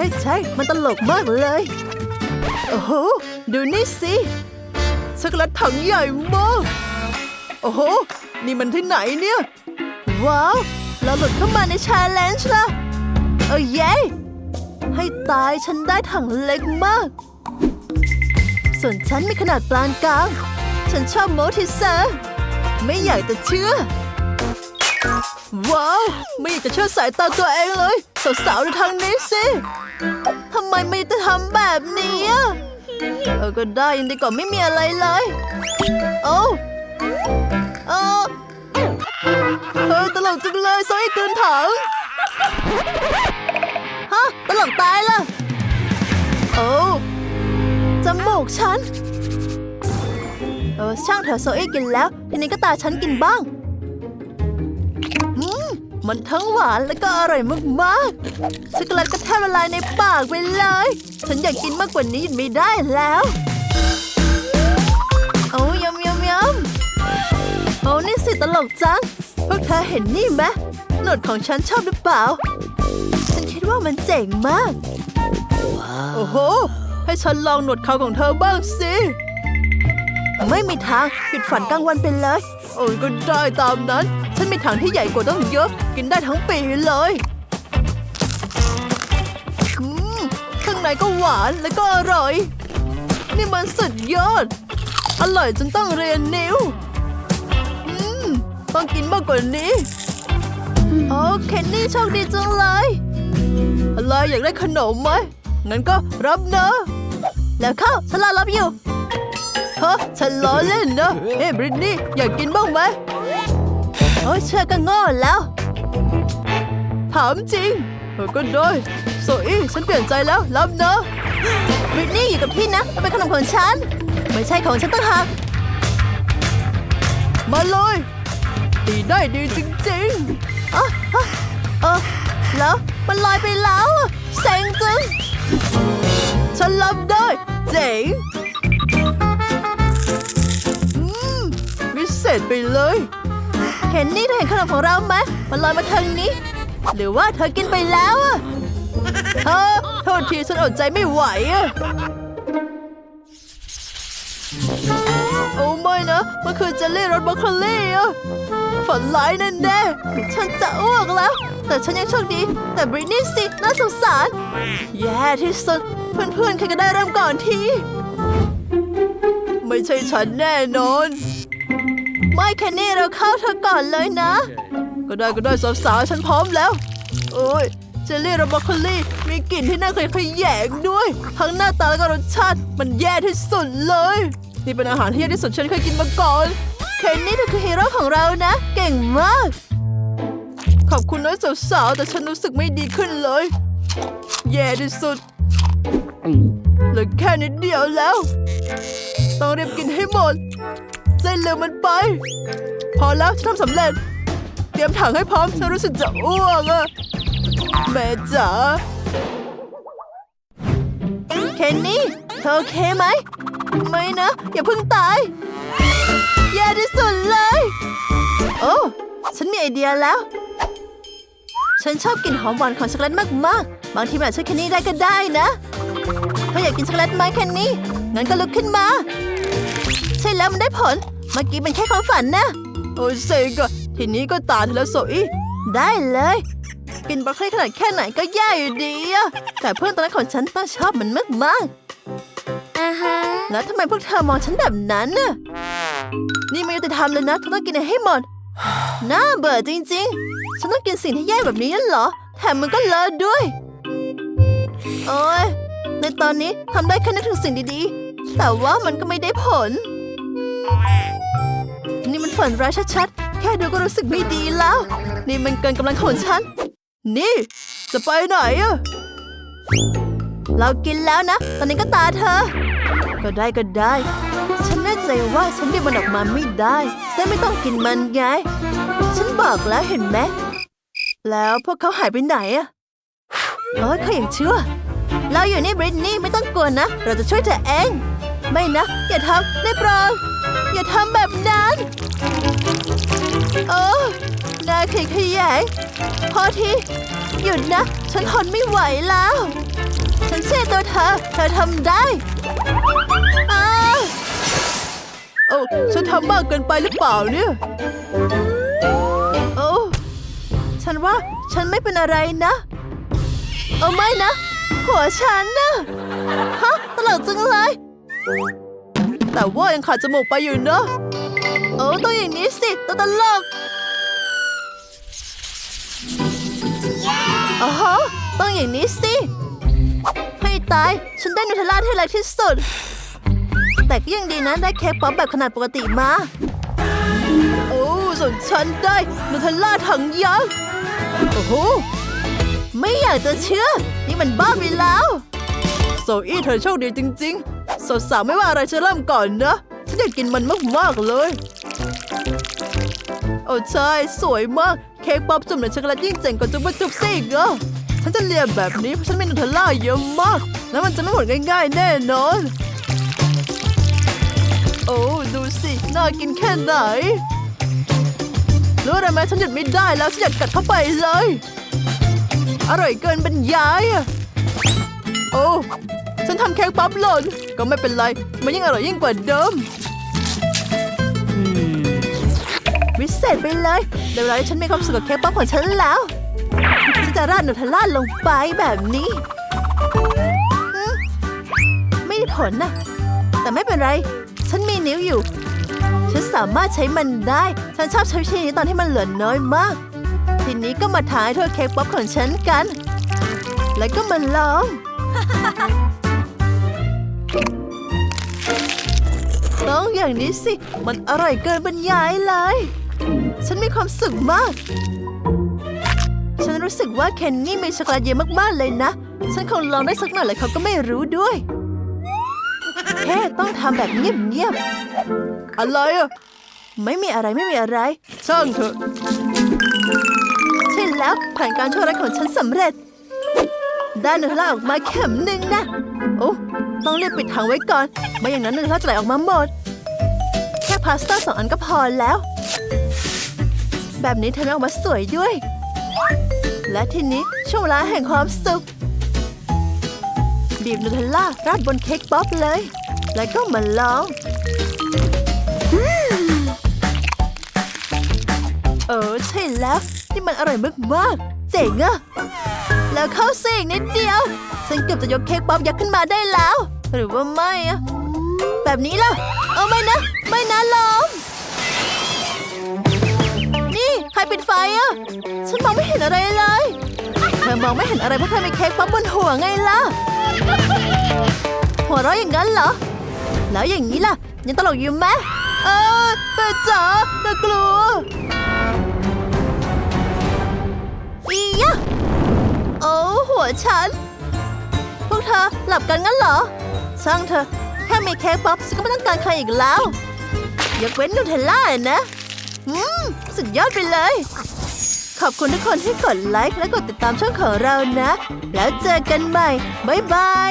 ช่ใช่มันตลกมากเลย โอ้โห ดูนี่สิช็อกโกแลตถังใหญ่มาก โอ้โห นี่มันที่ไหนเนี่ย ว้าว เราหลุดเข้ามาในชาเลนจ์ละเอ้ยเย้ให้ตายฉันได้ถังเล็กมาก ส่วนฉันมีขนาดปานกลาง ฉันชอบโมทิเซอร์ ไม่อยากจะเชื่อ ว้าว ไม่อยากจะเชื่อสายตาตัวเองเลย สาวๆในทางนี้สิทำไมไม่จะทำแบบนี้เออก็ได้ยังดีกว่าไม่มีอะไรเลยโอ้เออเออตลกจังเลยซอยเกินถังฮะตลกตายละโอ้จมูกฉันเออช่างเถอะโซเอ้กินแล้ว ทีนี้ก็ตาฉันกินบ้าง มมันทั้งหวานและก็อร่อยมากๆช็อกโกแลตก็แทบละลายในปากไปเลย ฉันอยากกินมากกว่านี้ไม่ได้แล้วโอ้ยำยำยำโอ้นี่สิตลกจังพวกเธอเห็นนี่ไหมหนวดของฉันชอบหรือเปล่า ฉันคิดว่ามันเจ๋งมาก โอ้โห ให้ฉันลองหนวดเขาของเธอบ้างสิ ไม่มีทางหยุดฝันกลางวันไปเลย โอ้ยก็ได้ตามนั้น ฉันมีถังที่ใหญ่กว่าต้องเยอะ กินได้ทั้งปีเลยข้างในก็หวานและก็อร่อย นี่มันสุดยอด อร่อยจนต้องเรียนนิ้วต้องกินมากกว่านี้ โอ้เคนนี่โชคดีจังเลย อะไรอยากได้ขนมไหม งั้นก็รับเนอะ แล้วเข้าฉันรอรับอยู่ ฮะฉันล้อเล่นนะ เฮ้บริตนี่อยากกินบ้างไหม โอ้ยเชื่อก็โง่แล้ว ถามจริงเออก็ได้โซอี้ฉันเปลี่ยนใจแล้วรับนะบริตนี่อยู่กับพี่นะมันเป็นขนมของฉัน ไม่ใช่ของฉันตั้งหากมาเลยดีได้ดีจริงๆอ๋ออ๋อเออแล้วมันลอยไปแล้วเซ็งจังฉันรับได้ เจ๋งอืมวิเศษไปเลย เห็นนี่เธอเห็นขนมของเราไหมมันลอยมาทางนี้ หรือว่าเธอกินไปแล้วอะเออโทษทีฉันอดใจไม่ไหวอะโอ้ไม่นะมันคือเจลลี่รสบรอกโคลี่อะฝันร้ายแน่แน่ๆฉันจะอ้วกแล้ว แต่ฉันยังโชคดี แต่บรินี่สิน่าสงสาร แย่ที่สุด เพื่อนๆใครก็ได้เริ่มก่อนที ไม่ใช่ฉันแน่นอน ไม่แค่นี้เราเข้าเธอก่อนเลยนะ ก็ได้ก็ได้สาวๆฉันพร้อมแล้ว โอ้ยเจลลี่รสบรอกโคลี่มีกลิ่นที่น่าเคยขยแยงด้วย ทั้งหน้าตาและก็รสชาติมันแย่ที่สุดเลย นี่เป็นอาหารที่แย่ที่สุดฉันเคยกินมาก่อนเคนนี่เธอคือฮีโร่ของเรานะ เก่งมาก ขอบคุณนะสาวๆแต่ฉันรู้สึกไม่ดีขึ้นเลย แย่ที่สุดเหลือแค่นิดเดียวแล้ว ต้องรีบกินให้หมด ใจเร็วมันไป พอแล้วทำสำเร็จ เตรียมถังให้พร้อมฉันรู้สึกจะอ้วกอะแม่จ๋าเคนนี่เธอโอเคไหม ไม่นะ อย่าเพิ่งตาย แย่ที่สุดเลย โอ้ฉันมีไอเดียแล้ว ฉันชอบกลิ่นหอมหวานของช็อกโกแลตมากๆ บางทีมันอาจช่วยแคนนี่ได้ก็ได้นะเธออยากกินช็อกโกแลตไหมแคนนี่งั้นก็ลุกขึ้นมา ใช่แล้วมันได้ผล เมื่อกี้เป็นแค่ความฝันนะ โอ้ยเซ็งอะทีนี้ก็ตาเธอแล้วโซอี้ได้เลย กินบรอกโคลีขนาดแค่ไหนก็แย่อยู่ดีอะแต่เพื่อนตอนนั้นของฉันต้องชอบมันมากๆอ่าฮะแล้วทำไมพวกเธอมองฉันแบบนั้นน่ะนี่ไม่ยุติธรรมเลยนะเธอต้องกินให้หมดน่าเบื่อจริง ๆ ฉันต้องกินสิ่งที่แย่แบบนี้นั่นเหรอ แถมมันก็เลอะด้วย โอ้ยในตอนนี้ทำได้แค่นึกถึงสิ่งดีๆ แต่ว่ามันก็ไม่ได้ผล นี่มันฝันร้ายชัดๆ แค่ดูก็รู้สึกไม่ดีแล้ว นี่มันเกินกำลังของฉัน นี่ จะไปไหนอะเรากินแล้วนะ ตอนนี้ก็ตาเธอ ก็ได้ก็ได้ ฉันแน่ใจว่าฉันเรียกมันออกมาไม่ได้แต่ไม่ต้องกินมันไง ฉันบอกแล้วเห็นไหม แล้วพวกเขาหายไปไหนอะเอ้ยเขาอย่างเชื่อ เราอยู่นี่บริตนี่ไม่ต้องกลัวนะ เราจะช่วยเธอเอง ไม่นะ อย่าทำได้โปรด อย่าทำแบบนั้น โอ้นายขยขยายพอที หยุดนะ ฉันทนไม่ไหวแล้ว ฉันเชื่อตัวเธอ เธอทำได้อ้าโอ้ฉันทำมากเกินไปหรือเปล่าเนี่ยโอ้ฉันว่าฉันไม่เป็นอะไรนะเอาไม่นะ หัวฉันนะฮะตลกจังเลย แต่ว่ายังขาดจมูกไปอยู่เนอะโอ้ต้องอย่างนี้สิตัวตลกอ๋อฮะต้องอย่างนี้สิให้ตาย ฉันได้นูเทลล่าที่เล็กที่สุด แต่ก็ยังดีนะได้เค้กป๊อปแบบขนาดปกติมา โอ้ส่วนฉันได้นูเทลล่าถังยักษ์โอ้โหไม่อยากจะเชื่อ นี่มันบ้าไปแล้ว โซอี้เธอโชคดีจริง ๆ สาวๆไม่ว่าอะไรจะเริ่มก่อนนะ ฉันอยากกินมันมากๆเลย โอ้ใช่ สวยมาก เค้กป๊อปจุ่มในช็อกโกแลตยิ่งเจ๋งกว่าจุ๊บจุ๊บซี่อีกอะฉันจะเรียนแบบนี้เพราะฉันมีนูเทลล่าเยอะมาก แล้วมันจะไม่หมดง่ายๆ แน่นอน โอ้ดูสิ น่ากินแค่ไหน รู้อะไรไหมฉันหยุดไม่ได้แล้วฉันอยากกัดเข้าไปเลย อร่อยเกินบรรยายอะโอ้ ฉันทำเค้กป๊อปหล่นก็ไม่เป็นไร มันยิ่งอร่อยยิ่งกว่าเดิมอืมวิเศษไปเลยเดี๋ยวเวลาที่ฉันมีความสุขกับเค้กป๊อปของฉันแล้ว ฉันจะราดนูเทลล่าลงไปแบบนี้อืมไม่ได้ผลนะ แต่ไม่เป็นไร ฉันมีนิ้วอยู่ ฉันสามารถใช้มันได้ ฉันชอบใช้วิธีนี้ตอนที่มันเหลือน้อยมาก ทีนี้ก็มาถ่ายทั่วเค้กป๊อปของฉันกัน แล้วก็มาลอง อย่างนี้สิ มันอร่อยเกินบรรยายเลย ฉันมีความสุขมาก ฉันรู้สึกว่าเคนนี่มีช็อกโกแลตเยอะมากๆเลยนะ ฉันคงลองได้สักหน่อยเลยเขาก็ไม่รู้ด้วย แค่ต้องทำแบบเงียบๆ อะไรอะไม่มีอะไรไม่มีอะไร ช่างเถอะ ใช่แล้วผ่านการช่วร้ายของฉันสำเร็จได้นูเทลล่าออกมาเข็มหนึ่งนะ โอ้ต้องรีบปิดถังไว้ก่อน ไม่อย่างนั้นนูเทลล่าจะไหลออกมาหมด พาสต้าสองอันก็พอแล้ว แบบนี้เธอออกมาสวยด้วย และทีนี้ช่วงเวลาแห่งความสุข บีบนูเทลล่าราดบนเค้กป๊อปเลย แล้วก็มาลอง เออใช่แล้ว นี่มันอร่อยมากๆ เจ๋งอะแล้วเข้าเสียงนิดเดียว ฉันเกือบจะยกเค้กป๊อปยักษ์ขึ้นมาได้แล้ว หรือว่าไม่อะ แบบนี้ล่ะ เอาไม่นะ ไม่นะลมนี่ใครปิดไฟอะฉันมองไม่เห็นอะไรเลย เธอมองไม่เห็นอะไรเพราะเธอมีเค้กป๊อปบนหัวไงล่ะ หัวเราะอย่างนั้นเหรอ แล้วอย่างนี้ล่ะ ยังตลกอยู่ไหมเออแต่จ๋าแต่กลัวอียะโอ้หัวฉัน พวกเธอหลับกันงั้นเหรอ ช่างเธอะแค่มีเค้กบ๊อบฉันก็ไม่ต้องการใครอีกแล้ว ยกเว้นนูเทลล่านะ อืม สุดยอดไปเลย ขอบคุณทุกคนที่กดไลค์และกดติดตามช่องของเรานะ แล้วเจอกันใหม่ บ๊ายบาย